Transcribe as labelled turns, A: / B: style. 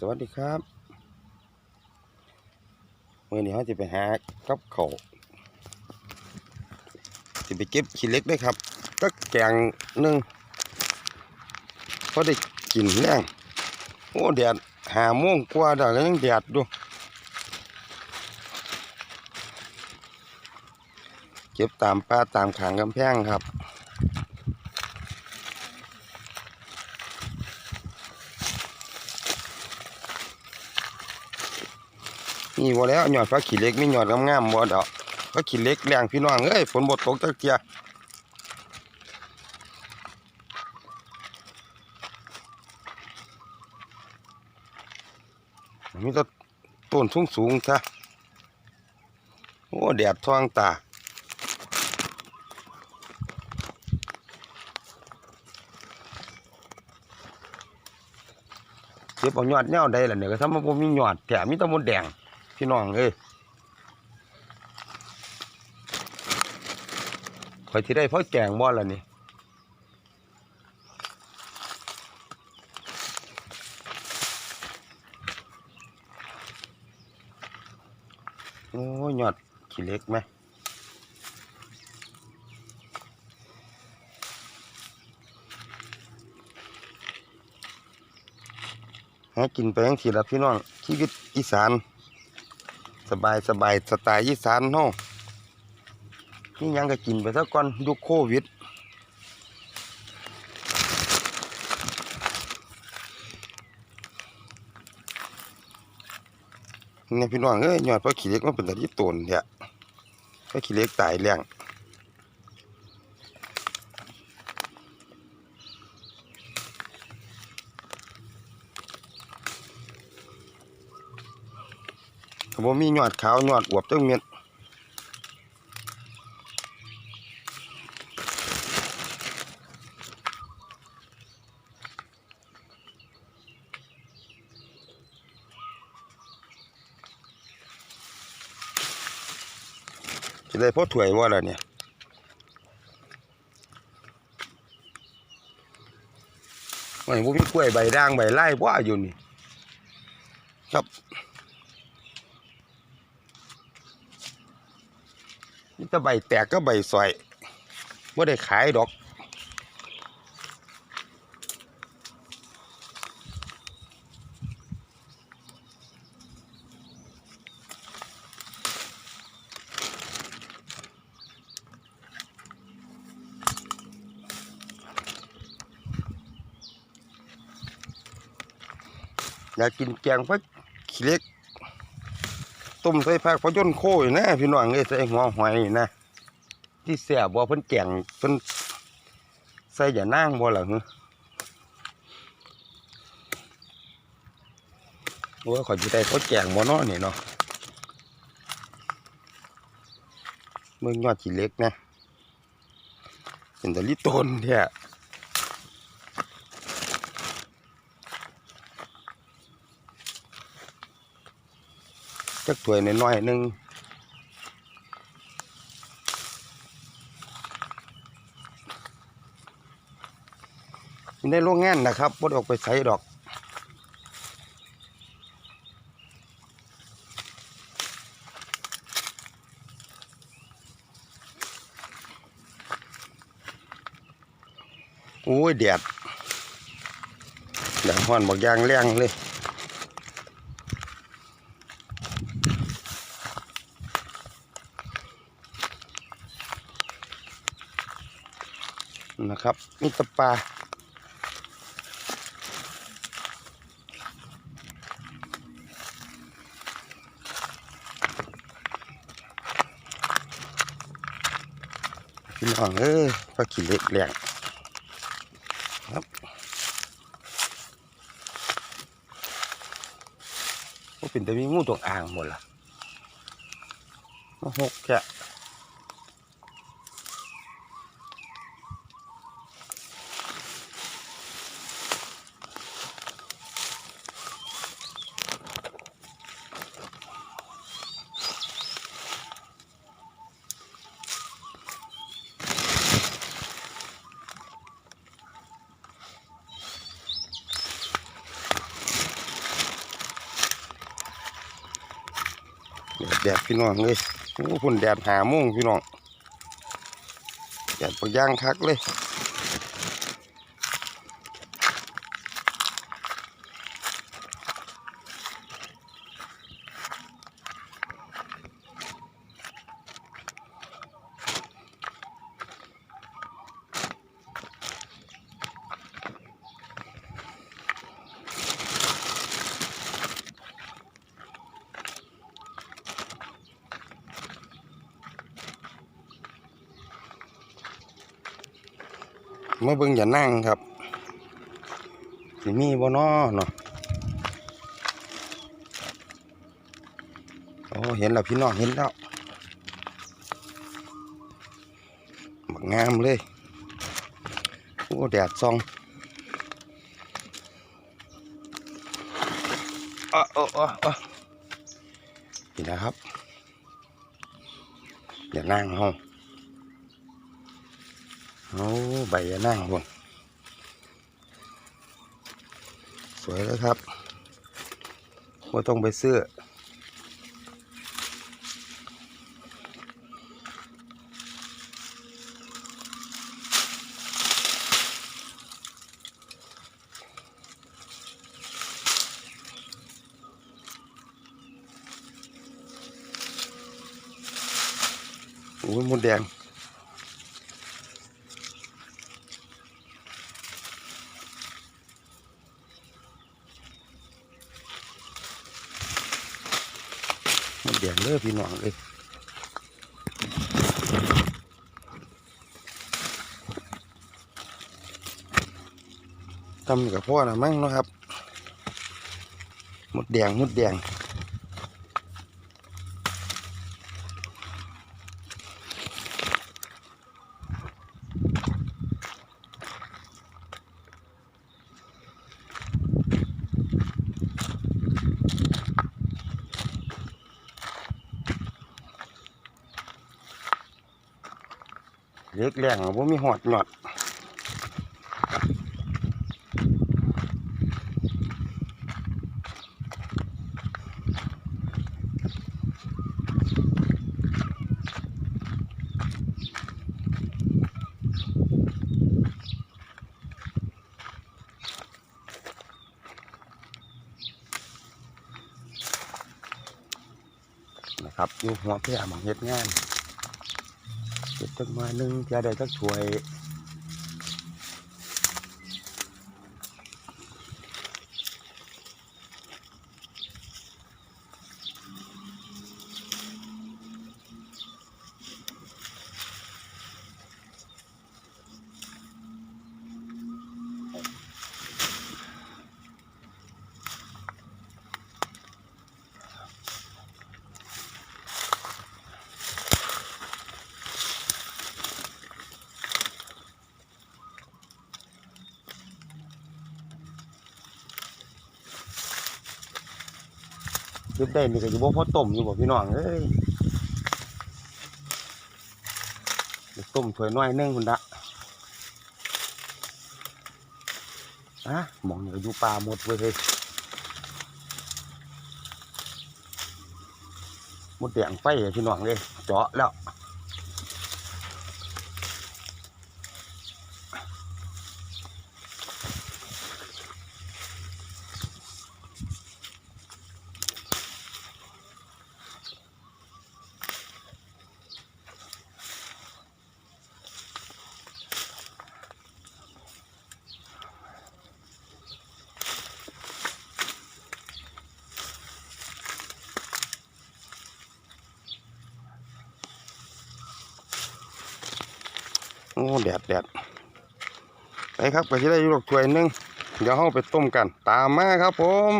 A: สวัสดีครับเมื่อนี้เขาจะไปหากับเขาจะไปเก็บขี้เล็กได้ครับก็แกงหนึ่งเพราะได้กินแรงโอ้แดดหาโมงกว่าดอกยังแดดดูเก็บตามป้าตามขางกำแพงครับ นี่บ่แล้วหยอดฟ้าขี้เล็กมีหยอดงามๆบ่ดอกฟ้าขี้เล็กแรงพี่น้องเอ้ยฝนบ่ตกจักเทียมีแต่ต้นสูงๆซะโอ้แดดทองตาเก็บเอายอดแนวใดล่ะเนี่ยก็ทำมาบ่มีหยอดแถมมีแต่มดแดง พี่น้องเอ้ยคอยที่ได้เพราะแกงบ่ล่ะนี่โอ้ยยอดขี้เล็กไหมหากินไปยังทีละพี่น้องชีวิตอีสาน สบายสบายสไตล์อีสานเนาะนี่ยังก็กินไปซะก่อนยุคโควิดเนี่ยพี่น้องเอ้ยยอดพระขี้เล็กมันเป็นแต่ที่ตนเนี่ยพระขี้เล็กตายแรง ถ้าบ่มีหยอดขาวยอดอวบจังเม็ดจะได้พอถวยว่าล่ะเนี่ยไม่บ่มีกล้วยใบด่างใบไล่ว่าอยู่นี่ครับ นี่จะใบแตกก็ใบสอยว่าได้ขายดอกอยากกินแกงพักขี้เล็ก ต้มใส่ผักพะยนโค้ยนะพี่น้องเอ้ยใส่หัวหอยนะที่แซ่บบ่เพิ่นแกงเพิ่นใส่อย่านางบ่ล่ะหึโอ้ยขอยสิได้เขาแกงบ่นาะนี่เนาะเมืองยอดขี้เล็กนะเป็นตะลิตนแท้ จักถ้วยน้อยๆหนึงในโรงงานนะครับบ่ดออกไปใส่ดอกโอ้ยแดดแดดฮ้อนบอกยางแรงเลย นะครับมีแตะปลาพี่น้องเอ้ยปลาขี้เล็กแรงครับว่าเป็นแต่มีงูตกอ่างหมดละมาหกแค่ แดดพี่น้องเลยโอ้พุ่นแดดหาโมุ่งพี่น้องแดดปะย่างคักเลย มาเบิ่งอย่านั่งครับสิมีบ่นอเนาะโอ้เห็นแล้วพี่น้องเห็นแล้วบักงามเลยโอ้แดดส่องอะอะอะอะนี่นะครับอย่านั่งห้อง โอ้ใบยะนั่งคนสวยเลยครับว่าต้องไปเสื้อโอ้ยมดแดง มันแดงเลยพี่น้องเลยทำกับพ่อนะมั่งนะครับ หมดแดงหมดแดง เล็กแรงว่ามีหอดหยอดนะครับอยู่หัวเพื่อมาเฮ็ดงาน เก็บจักมาหนึ่งจะได้จักถ้วย เก็บได้นี่ก็อยู่บ่พอต้มอยู่บ่พี่น้องเอ้ยต้มถ้วยน้อยนึงคุณดะอะมองนี่ก็อยู่ป่าหมดเลยหมดแดงไฟพี่น้องเลยเจาะแล้ว แดดแดดไปครับก็จะได้ยู่ดอกถ้วยหนึงเดี๋ยวเราไปต้มกัน ตามมาครับผม